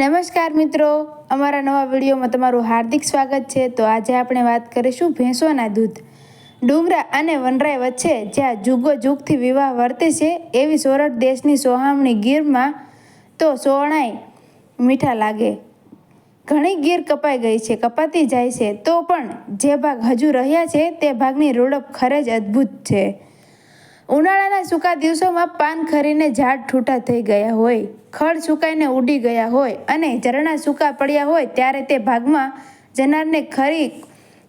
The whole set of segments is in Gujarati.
નમસ્કાર મિત્રો. અમારા નવા વિડીયોમાં તમારું હાર્દિક સ્વાગત છે. તો આજે આપણે વાત કરીશું ભેંસોના દૂધ. ડુંગરા અને વનરાય વચ્ચે જ્યાં જુગો જુગથી વિવાહ વર્તે છે, એવી સોરઠ દેશની સોહામણી ગીરમાં તો સોણાય મીઠા લાગે. ઘણી ગીર કપાઈ ગઈ છે, કપાતી જાય છે. તો પણ જે ભાગ હજુ રહ્યા છે, તે ભાગની રોડપ ખરે જ અદ્ભુત છે. ઉનાળાના સૂકા દિવસોમાં પાન ખરીને ઝાડ ઠૂઠા થઈ ગયા હોય ખડ સુકાઈને ઉડી ગયા હોય અને ઝરણા સૂકા પડ્યા હોય ત્યારે તે ભાગમાં જનારને ખરી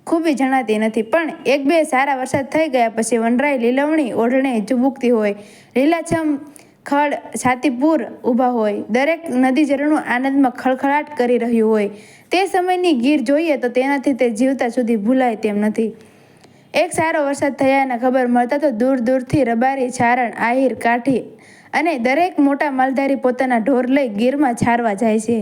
ખૂબી જણાતી નથી. પણ એક બે સારા વરસાદ થઈ ગયા પછી વનરાય લીલવણી ઓઢણે ઝુબુકતી હોય. લીલાછમ ખડ છાતીપુર ઊભા હોય. દરેક નદી ઝરણું આનંદમાં ખળખળાટ કરી રહ્યું હોય. તે સમયની ગીર જોઈએ તો તેનાથી તે જીવતા સુધી ભૂલાય તેમ નથી. એક સારો વરસાદ થયાના ખબર મળતા તો દૂર દૂરથી રબારી, છારણ, આહિર કાઠી અને દરેક મોટા માલધારી પોતાના ઢોર લઈ ગીરમાં છારવા જાય છે.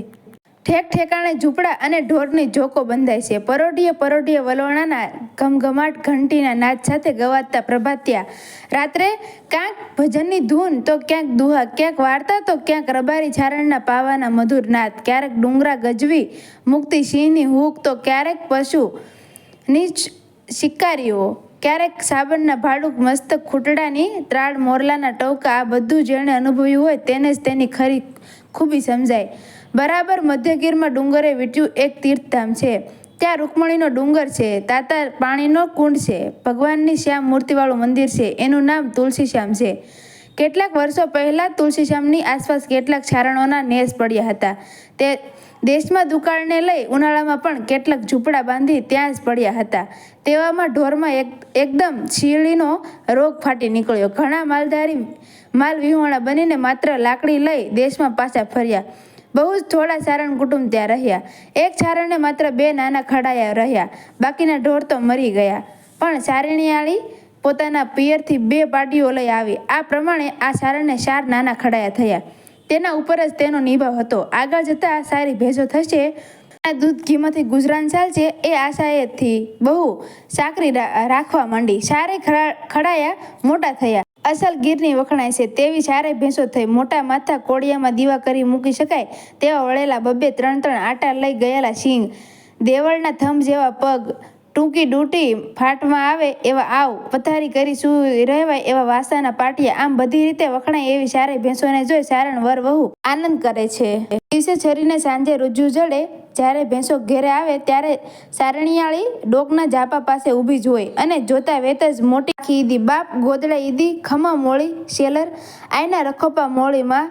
ઠેક ઠેકાણે ઝૂંપડા અને ઢોરની જોકો બંધાય છે. પરોઢીએ પરોઢીએ વલોણાના ઘમઘમાટ ઘંટીના નાદ સાથે ગવાતા પ્રભાત્યા. રાત્રે ક્યાંક ભજનની ધૂન તો ક્યાંક દુહા, ક્યાંક વાર્તા તો ક્યાંક રબારી, છારણના પાવાના મધુર નાદ. ક્યારેક ડુંગરા ગજવી, મુક્તિ સિંહની હૂક તો ક્યારેક પશુ નીચ શિકારીઓ, ક્યારેક સાબરના ભાડુક, મસ્ત ખૂટડાની ત્રાળ, મોરલાના ટવકા આ બધું જેણે અનુભવ્યું હોય તેને જ તેની ખરી ખૂબી સમજાય. બરાબર મધ્યગીરમાં ડુંગરે વીટ્યું એક તીર્થધામ છે. ત્યાં રૂકમણીનો ડુંગર છે, તાતા પાણીનો કુંડ છે. ભગવાનની શ્યામ મૂર્તિવાળું મંદિર છે, એનું નામ તુલસી શ્યામ છે. કેટલાક વર્ષો પહેલાં તુલસીશ્યામની આસપાસ કેટલાક છારણોના નેસ પડ્યા હતા. તે દેશમાં દુકાળને લઈ ઉનાળામાં પણ કેટલાક ઝૂંપડા બાંધી ત્યાં જ પડ્યા હતા. તેવામાં ઢોરમાં એક, એકદમ શીળીનો રોગ ફાટી નીકળ્યો. ઘણા માલધારી માલ વિહોણા બનીને માત્ર લાકડી લઈ દેશમાં પાછા ફર્યા. બહુ જ થોડા સારણ કુટુંબ ત્યાં રહ્યા. એક છારણને માત્ર બે નાના ખડાયા રહ્યા. બાકીના ઢોર તો મરી ગયા. પણ સારણીયાળી પોતાના પિયરથી બે પાટીઓ લઈ આવી. આ પ્રમાણે આ સારણને ચાર નાના ખડાયા થયા. તેના ઉપર જ તેનો નિભાવ હતો. આગળ જતાં સારી ભેંસો થશે. આ દૂધ ઘીમાંથી ગુજરાન ચાલશે એ આશાએથી બહુ સાકરી રાખવા માંડી. સારે ખડાયા મોટા થયા. અસલ ગીરની વખણાય છે. તેવી ચારે ભેંસો થઈ મોટા માથા કોડિયામાં દીવા કરી મૂકી શકાય તેવા વળેલા બબ્બે ત્રણ ત્રણ આટા લઈ ગયેલા સિંગ દેવળના થંભ જેવા પગ ટૂંકી ડૂટી ફાટમાં આવે એવા આવ, પથારી કરી સૂઈ રહેવાય એવા વાસાના પાટિયા આમ બધી રીતે વખણાય એવી સારી ભેંસોને જોઈ સારણ વર વહુ આનંદ કરે છે. દિવસે છરીને સાંજે રૂજુ જડે, જ્યારે ભેંસો ઘેરે આવે ત્યારે સારણિયાળી ડોકના જાપા પાસે ઊભી જોઈ અને જોતા વેત જ મોટી આખી ઈદી બાપ ગોદડા ઈદી, ખમા મોળી, શેલર આયના રખોપા મોળીમાં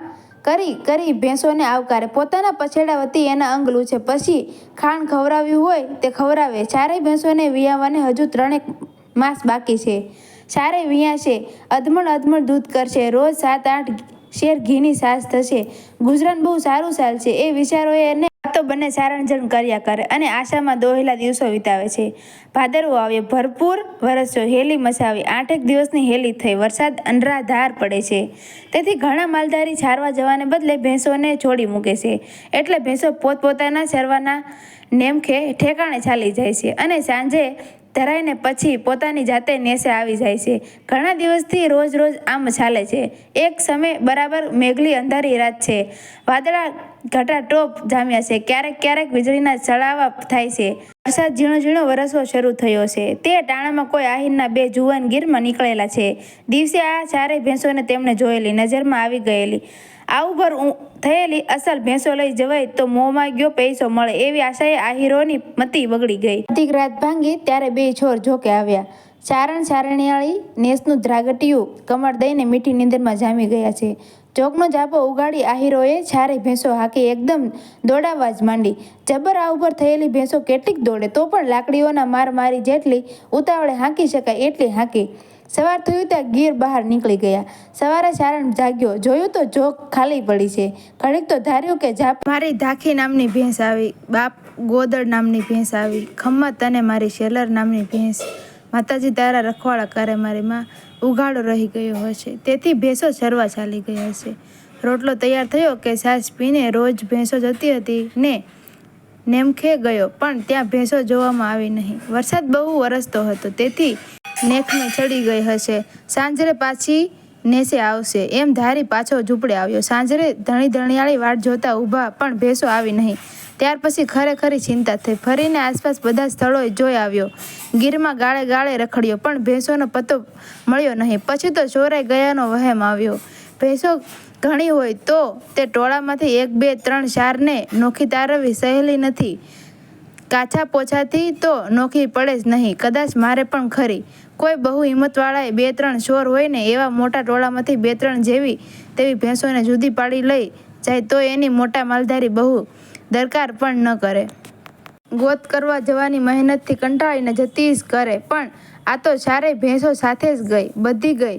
કરી કરી ભેંસોને આવકારે. પોતાના પછેડા વતી એના અંગ લૂછે. પછી ખાણ ખવડાવ્યું હોય તે ખવડાવે. ચારેય ભેંસોને વિયાવાને હજુ ત્રણેક માસ બાકી છે. ચારેય વિયાશે. અધમણ અધમણ દૂધ કરશે. રોજ સાત આઠ શેર ઘીની સાસ થશે. ગુજરાન બહુ સારું ચાલશે. એ વિચારોએ એને તો બંને સારણજણ કર્યા કરે અને આશામાં દોહેલા દિવસો વિતાવે છે. ભાદરવો આવ્યો ભરપૂર વરસ્યો હેલી મચાવી. આઠેક દિવસની હેલી થઈ. વરસાદ અનરાધાર પડે છે. તેથી ઘણા માલધારી છારવા જવાને બદલે ભેંસોને છોડી મૂકે છે. એટલે ભેંસો પોતપોતાના ચરવાના નેમખે ઠેકાણે ચાલી જાય છે અને સાંજે ધરાઈને પછી પોતાની જાતે નેસે આવી જાય છે. ઘણા દિવસથી રોજ રોજ આમ ચાલે છે. એક સમય બરાબર મેઘલી અંધારી રાત છે. વાદળા ઘટા ટોપ જામ્યા છે. ક્યારેક ક્યારેક વીજળીના ચડાવા થાય છે. વરસાદ ઝીણો ઝીણો વરસવો શરૂ થયો છે. તે ટાણામાં કોઈ આહિરના બે જુવાન ગીરમાં નીકળેલા છે. દિવસે આ ચારેય ભેંસોને તેમણે જોયેલી નજરમાં આવી ગયેલી. ભર ઊ- થયેલી અસલ ભેંસો લઈ જવાય તો મોંમાં ગયો પૈસો મળે એવી આશાએ આહીરોની મતી બગડી ગઈ. અધિક રાત ભાંગી ત્યારે બે છોર જોકે આવ્યા. ચારણ ચારણિયાળી નેસનું ધ્રાગટિયું કમર દઈને મીઠી નીંદરમાં જામી ગયા છે. ચોકનો જાપો ઉગાડી આહીરોએ ચારે ભેંસો હાકી એકદમ દોડાવવા જ માંડી. જબર આ ઉપર થયેલી ભેંસો કેટલીક દોડે, તો પણ લાકડીઓના માર મારી જેટલી ઉતાવળે હાંકી શકાય એટલી હાંકી. સવાર થયું ત્યાં ગીર બહાર નીકળી ગયા. સવારે ચારણ જાગ્યો, જોયું તો જોગ ખાલી પડી છે. ઘડીક તો ધાર્યું કે જાપ મારી ધાખી નામની ભેંસ આવી, બાપ ગોદળ નામની ભેંસ આવી, ખમ્મત અને મારી શેલર નામની ભેંસ. માતાજી તારા રખવાડા કરે મારી માં. ઉઘાડો રહી ગયો હશે તેથી ભેંસો ચરવા ચાલી ગઈ હશે રોટલો તૈયાર થયો કે સાસ પીને રોજ ભેંસો જતી હતી ને નેમખે ગયો, પણ ત્યાં ભેંસો જોવામાં આવી નહીં. વરસાદ બહુ વરસતો હતો, તેથી નેખને ચડી ગઈ હશે. સાંજરે પાછી નેસે આવશે. એમ ધારી પાછો ઝૂંપડે આવ્યો. સાંજરે ધણી ધણિયાળી વાટ જોતા ઊભા, પણ ભેંસો આવી નહીં. ત્યાર પછી ખરેખરી ચિંતા થઈ. ફરીને આસપાસ બધા સ્થળોએ જોઈ આવ્યો. ગીરમાં ગાળે ગાળે રખડ્યો, પણ ભેંસોનો પત્તો મળ્યો નહીં. પછી તો ચોરાઈ ગયાનો વહેમ આવ્યો. ભેંસો ઘણી હોય તો તે ટોળામાંથી એક, બે, ત્રણ ચારને નોખી તારવવી સહેલી નથી. કાછા પોછાથી તો નોખી પડે જ નહીં. કદાચ મારે પણ ખરી. કોઈ બહુ હિંમતવાળાએ બે, ત્રણ ચોર હોય ને એવા મોટા ટોળામાંથી બે, ત્રણ જેવી તેવી ભેંસોને જુદી પાડી લઈ જાય તો એની મોટા માલધારી બહુ દરકાર પણ ન કરે. ગોત કરવા જવાની મહેનતથી કંટાળીને જતી જ કરે, પણ આ તો ચારેય ભેંસો સાથે જ ગઈ, બધી ગઈ.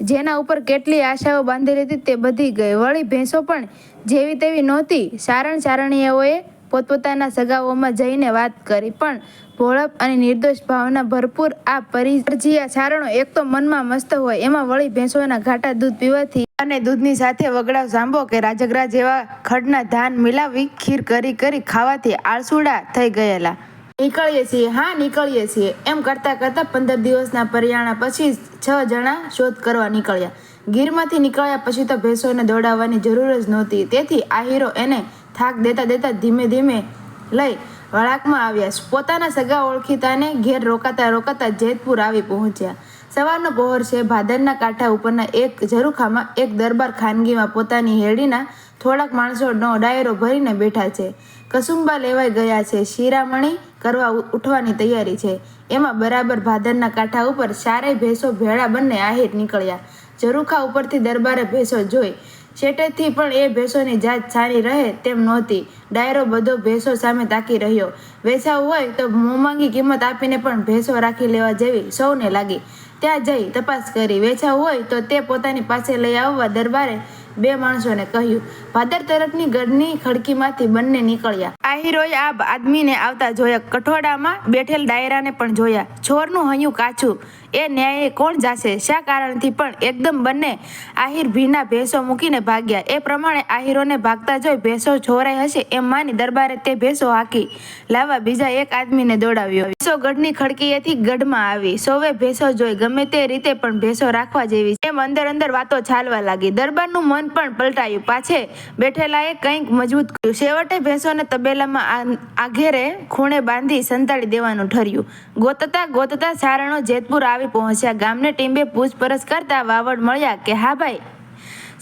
જેના ઉપર કેટલી આશાઓ બાંધેલી હતી તે બધી ગઈ. વળી ભેંસો પણ જેવી તેવી નહોતી. સારણ ચારણીયાઓએ પોતપોતાના સગાઓમાં જઈને વાત કરી, પણ ભોળપ અને નિર્દોષ ભાવના ભરપૂર આ પરિજીયા ચારણો એક તો મનમાં મસ્ત હોય, એમાં વળી ભેંસોના ઘાટા દૂધ પીવાથી અને દૂધની સાથે વગડાવ સાંભો કે રાજગરા જેવા ખડના ધાન મિલાવી ખીર કરી કરી ખાવાથી આળસુડા થઈ ગયેલા. નીકળીએ છીએ, હા, નીકળીએ છીએ. એમ કરતાં કરતાં પંદર દિવસના પરિયાણા પછી છ જણા શોધ કરવા નીકળ્યા. ગીરમાંથી નીકળ્યા પછી તો ભેંસોને દોડાવવાની જરૂર જ નહોતી. તેથી આહીરો એને થાક દેતા દેતા ધીમે ધીમે લઈ વળાકમાં આવ્યા. પોતાના સગા ઓળખીતાને ઘેર રોકાતા રોકાતા જેતપુર આવી પહોંચ્યા. સવારનો પહોર છે. ભાદરના કાંઠા ઉપરના એક ઝરૂખામાં એક દરબાર ખાનગીમાં પોતાની હેડીના થોડાક માણસોનો ડાયરો ભરીને બેઠા છે. કસુંબા લેવાઈ ગયા છે. શિરામણી કરવા ઉઠવાની તૈયારી છે. એમાં બરાબર ભાદરના કાંઠા ઉપર ચારેય ભેંસો ભેળા બંને આહિર નીકળ્યા. ઝરૂખા ઉપરથી દરબારે ભેંસો જોઈ. શેટેથી પણ એ ભેંસોની જાત સારી રહે તેમ નહોતી. ડાયરો બધો ભેંસો સામે તાકી રહ્યો. વેચાવું હોય તો મોંમાંગી કિંમત આપીને પણ ભેંસો રાખી લેવા જેવી સૌને લાગી. ત્યાં જઈ તપાસ કરી. વેચા હોય તો તે પોતાની પાસે લઈ આવવા દરબારે બે માણસોને કહ્યું, ભાદર તરફની ગઢની ખડકીમાંથી બંને નીકળ્યા. આહિરોએ આ આદમીને આવતા જોયા. કઠોડામાં બેઠેલ ડાયરાને પણ જોયા. છોરનું હૈયું કાચું. એ ન્યાયે કોણ જાશે? શા કારણથી પણ એકદમ બંને આહીર ભીના ભેંસો મૂકીને ભાગ્યા. એ પ્રમાણે આહીરોને ભાગતા જોઈ ભેંસો છોરાઈ હશે એમ માની દરબારે તે ભેંસો હાકી લાવવા બીજા એક આદમીને દોડાવ્યો. ભેંસો ગઢની ખડકીએથી ગઢમાં આવી. સૌએ ભેંસો જોઈ. ગમે તે રીતે પણ ભેંસો રાખવા જેવી એમ અંદર અંદર વાતો ચાલવા લાગી. દરબારનું મન પણ પલટાયું. પાછે બેઠેલાએ કંઈક મજબૂત કર્યું. છેવટે ભેંસોને તબેલામાં આ- આઘેરે ખૂણે બાંધી સંતાડી દેવાનું ઠર્યું. ગોતતા ગોતતા સારણો જેતપુર આવી પહોંચ્યા. ગામને ટીંબે પૂછપરછ કરતા વાવડ મળ્યા કે, હા ભાઈ,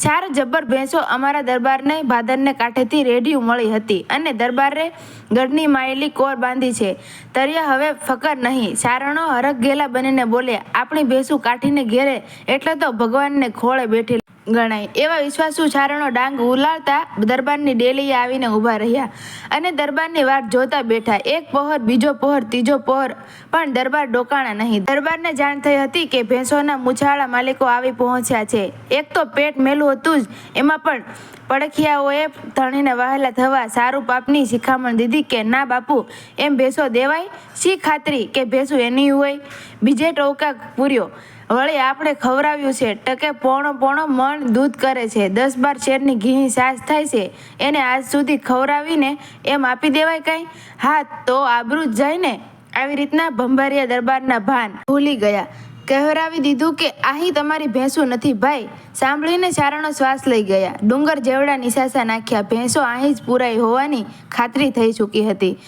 ચાર જબ્બર ભેંસો અમારા દરબારને ભાદરને કાંઠેથી રેડિયું મળી હતી અને દરબારે ગઢની માયેલી કોર બાંધી છે. તરિયા હવે ફકર નહીં. સારણો હરખ ગેલા બનીને બોલ્યા, આપણી ભેંસું કાઢીને ઘેરે, એટલે તો ભગવાનને ખોળે બેઠી ગણાય. એવા વિશ્વાસુ ચારણો ડાંગ ઉલાળતા દરબારની ડેલીએ આવીને ઊભા રહ્યા અને દરબારની વાટ જોતા બેઠા. એક પહોર, બીજો પહોર, ત્રીજો પહોર. પણ દરબાર ડોકાણા નહીં. દરબારને જાણ થઈ હતી કે ભેંસોના મૂછાળા માલિકો આવી પહોંચ્યા છે. એક તો પેટ મેલું હતું જ. એમાં પણ પડખિયાઓએ ધણીને વહેલા થવા સારું પાપની શિખામણ દીધી કે, ના બાપુ, એમ ભેંસો દેવાય? શી ખાતરી કે ભેંસું એની હોય? બીજે ટોકા પૂર્યો. વળી આપણે ખવડાવ્યું છે. ટકે પોણો પોણો મણ દૂધ કરે છે. દસ બાર શેરની ઘીની સાસ થાય છે. એને આજ સુધી ખવડાવીને એમ આપી દેવાય કાંઈ? હા, તો આબરૂ જ જાય ને? આવી રીતના ભંભારિયા દરબારના ભાન ભૂલી ગયા. કહેવરાવી દીધું કે અહીં તમારી ભેંસું નથી ભાઈ. સાંભળીને ચારણો શ્વાસ લઈ ગયા. ડુંગર જેવડા નિશાસા નાખ્યા. ભેંસો અહીં જ પૂરાઈ હોવાની ખાતરી થઈ ચૂકી હતી.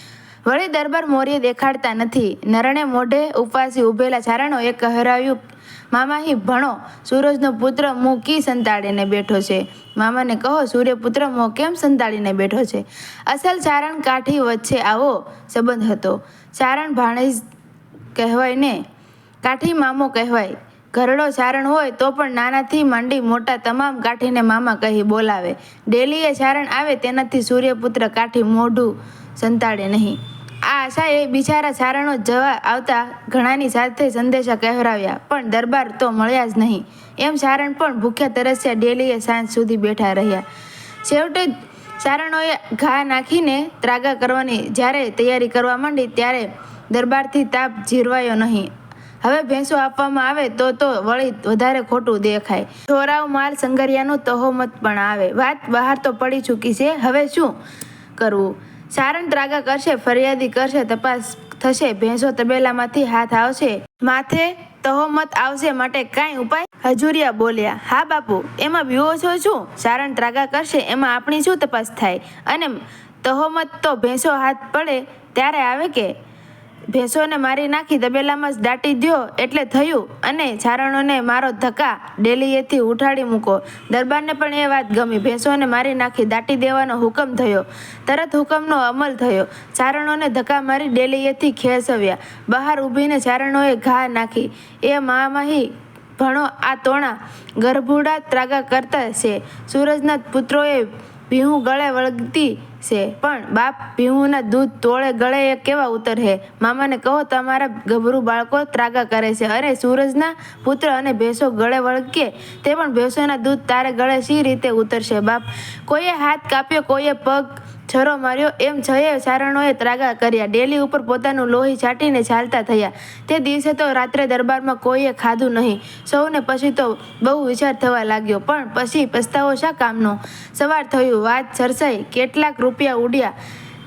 વળી દરબાર મોરીએ દેખાડતા નથી. નરણે મોઢે ઉપવાસી ઊભેલા ચારણોએ કહેરાવ્યું મામાહી ભણો, સૂરજનો પુત્ર મું કી સંતાડીને બેઠો છે? મામાને કહો, સૂર્યપુત્ર મો કેમ સંતાડીને બેઠો છે? અસલ ચારણ કાઠી વચ્ચે આવો સંબંધ હતો. ચારણ ભાણેજ કહેવાય ને? કાઠી મામો કહેવાય. ઘરડો ચારણ હોય તો પણ નાનાથી માંડી મોટા તમામ કાઠીને મામા કહી બોલાવે. ડેલીએ ચારણ આવે તેનાથી સૂર્યપુત્ર કાઠી મોઢું સંતાડે નહીં. આ આશાએ બિચારા સારણો જવા આવતા ઘણાની સાથે સંદેશા કહેવરાવ્યા, પણ દરબાર તો મળ્યા જ નહીં. એમ સારણ પણ ભૂખ્યા તરસ્યા ડેલીએ સાંજ સુધી બેઠા રહ્યા. છેવટે ચારણોએ ઘા નાખીને ત્રાગા કરવાની જ્યારે તૈયારી કરવા માંડી ત્યારે દરબારથી તાપ જીરવાયો નહીં. હવે ભેંસો આપવામાં આવે તો તો વળી વધારે ખોટું દેખાય. છોરાઓ માલ સંગરિયાનું તહોમત પણ આવે. વાત બહાર તો પડી ચૂકી છે. હવે શું કરવું? સારણ ત્રાગા કરશે, ફરિયાદી કરશે, તપાસ થશે, ભેંસો તબેલામાંથી હાથ આવશે. માથે તહોમત આવશે માટે કાંઈ ઉપાય? હજુરિયા બોલ્યા, હા બાપુ, એમાં બીવો છો શું? સારણ ત્રાગા કરશે, એમાં આપણી શું તપાસ થાય? અને તહોમત તો ભેંસો હાથ પડે, ત્યારે આવે કે? ભેંસોને મારી નાખી તબેલામાં જ દાટી દ્યો એટલે થયું અને ચારણોને મારો ધક્કા ડેલીએથી ઉઠાડી મૂકો. દરબારને પણ એ વાત ગમી. ભેંસોને મારી નાખી દાટી દેવાનો હુકમ થયો. તરત હુકમનો અમલ થયો. ચારણોને ધક્કા મારી ડેલીએથી ખેસવ્યા બહાર ઊભીને ચારણોએ ઘા નાખી. એ મામાહી, ભણો આ તોણા. ગરભુડા ત્રાગા કરતા છે. સૂરજના પુત્રોએ ભીહું ગળે વળગતી છે. પણ બાપ ભીહુંના દૂધ તોળે ગળે એ કેવા ઉતર હે? મામાને કહો, તમારા ગભરું બાળકો ત્રાગા કરે છે. અરે, સૂરજના પુત્ર અને ભેંસો ગળે વળગે, તે પણ ભેંસોના દૂધ તારે ગળે શી રીતે ઉતરશે બાપ? કોઈએ હાથ કાપ્યો, કોઈએ પગ છરો માર્યો. એમ જયે ચારણોએ ત્રાગા કર્યા. ડેલી ઉપર પોતાનું લોહી છાંટીને ચાલતા થયા. તે દિવસે તો રાત્રે દરબારમાં કોઈએ ખાધું નહીં. સૌને પછી તો બહુ વિચાર થવા લાગ્યો. પણ પછી પસ્તાવો શા કામનો? સવાર થયું. વાત સરસાઈ. કેટલાક રૂપિયા ઉડ્યા.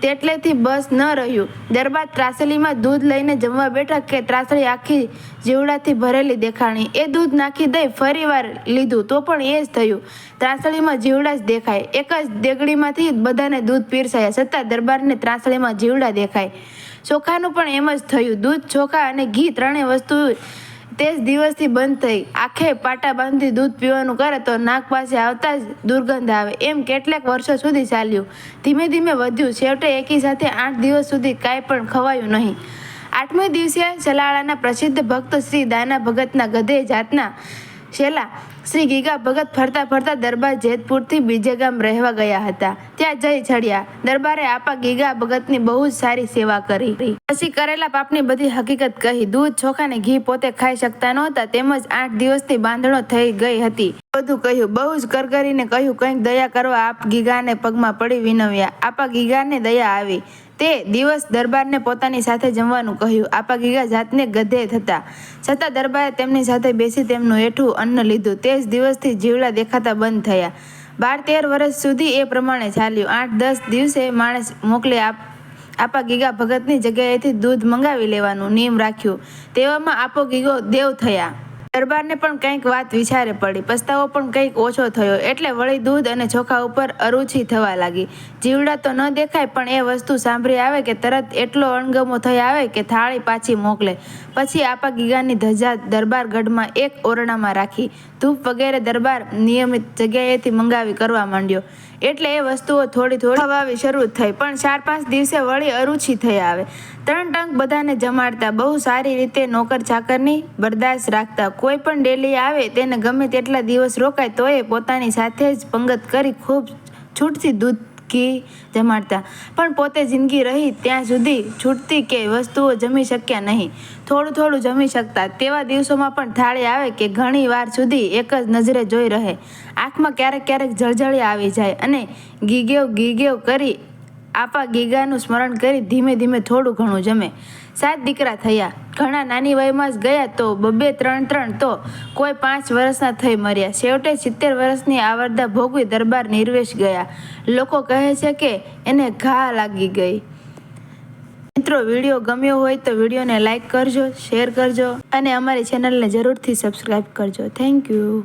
તેટલેથી બસ ન રહ્યું. દરબાર ત્રાસલીમાં દૂધ લઈને જમવા બેઠા કે ત્રાસળી આખી જીવડાથી ભરેલી દેખાણી. એ દૂધ નાખી દઈ ફરીવાર લીધું, તો પણ એ જ થયું. ત્રાસળીમાં જીવડા જ દેખાય. એક જ દેગડીમાંથી બધાને દૂધ પીરસાયા છતાં દરબારને ત્રાસળીમાં જીવડા દેખાય. ચોખાનું પણ એમ જ થયું. દૂધ, ચોખા અને ઘી ત્રણેય વસ્તુ તે જ દિવસથી બંધ થઈ. આખે પાટા બાંધી દૂધ પીવાનું કરે તો નાક પાસે આવતા જ દુર્ગંધ આવે. એમ કેટલાક વર્ષો સુધી ચાલ્યું. ધીમે ધીમે વધ્યું. છેવટે એકી સાથે આઠ દિવસ સુધી કાંઈ પણ ખવાયું નહીં. આઠમે દિવસે સલાળાના પ્રસિદ્ધ ભક્ત શ્રી દાના ભગતના ગધે જાતના શેલા શ્રી ગીગા ભગત ફરતા ફરતા દરબાર જેતપુરથી બીજે ગામ રહેવા ગયા હતા. ત્યાં જઈ ચડ્યા. દરબારે આપા ગીગા ભગતની બહુ જ સારી સેવા કરી. પછી કરેલા પાપની બધી હકીકત કહી. દૂધ ચોખા ને ઘી પોતે ખાઈ શકતા નહોતા. તેમજ આઠ દિવસથી બાંધણો થઈ ગઈ હતી. બધું કહ્યું. બહુ જ કરગરીને કહ્યું, કંઈક દયા કરવા આપ ગીગાને પગમાં પડી વિનવ્યા. આપા ગીગાને દયા આવી. તે દિવસ દરબારને પોતાની સાથે જમવાનું કહ્યું. આપા ગીગા જાતને ગધે થતા. છતાં દરબારે તેમની સાથે બેસી તેમનું હેઠું અન્ન લીધું. તે જ દિવસથી જીવડા દેખાતા બંધ થયા. બાર તેર વર્ષ સુધી એ પ્રમાણે ચાલ્યું. આઠ દસ દિવસે માણસ મોકલી આપ, આપા ગીગા ભગતની જગ્યાએથી દૂધ મંગાવી લેવાનું નિયમ રાખ્યું. તેવામાં આપો ગીગો દેવ થયા. દરબારને પણ કંઈક વાત વિચારે પડી. પસ્તાવો પણ કંઈક ઓછો થયો. એટલે વળી દૂધ અને ચોખા ઉપર અરુચિ થવા લાગી. જીવડા તો ન દેખાય, પણ એ વસ્તુ સાંભળી આવે કે તરત એટલો અણગમો થઈ આવે કે થાળી પાછી મોકલે. પછી આપા ગીગાની ધજા દરબાર ગઢમાં એક ઓરડામાં રાખી. ધૂપ વગેરે દરબાર નિયમિત જગ્યાએથી મંગાવી કરવા માંડ્યો. એટલે એ વસ્તુઓ થોડી થોડી ખવાવી શરૂ થઈ, પણ ચાર પાંચ દિવસે વળી અરુચિ થઈ આવે. ત્રણ ટંક બધાને જમાડતા, બહુ સારી રીતે નોકર ચાકરની બરદાસ્ત રાખતા. કોઈ પણ ડેલી આવે તેને ગમે તેટલા દિવસ રોકાય, તોય પોતાની સાથે જ પંગત કરી ખૂબ છૂટથી દૂધ ઘી જમાડતા. પણ પોતે જિંદગી રહી ત્યાં સુધી છૂટતી કે વસ્તુઓ જમી શક્યા નહીં. થોડું થોડું જમી શકતા. તેવા દિવસોમાં પણ થાળી આવે કે ઘણી વાર સુધી એક જ નજરે જોઈ રહે. આંખમાં ક્યારેક ક્યારેક જળજળી આવી જાય અને ગીગેવ ગીગેવ કરી આપા ગીગાનું સ્મરણ કરી ધીમે ધીમે થોડું ઘણું જમે. સાત દીકરા થયા. ઘણા નાની વયમાં ગયા તો બબે ત્રણ ત્રણ તો કોઈ પાંચ વર્ષના થઈ મર્યા. છેવટે સિત્તેર વર્ષની આવરદા ભોગવી દરબાર નિર્વેશ ગયા. લોકો કહે છે કે એને ઘા લાગી ગઈ. મિત્રો, વીડિયો ગમ્યો હોય તો વિડીયોને લાઇક કરજો, શેર કરજો અને અમારી ચેનલને જરૂરથી સબસ્ક્રાઈબ કરજો. Thank you.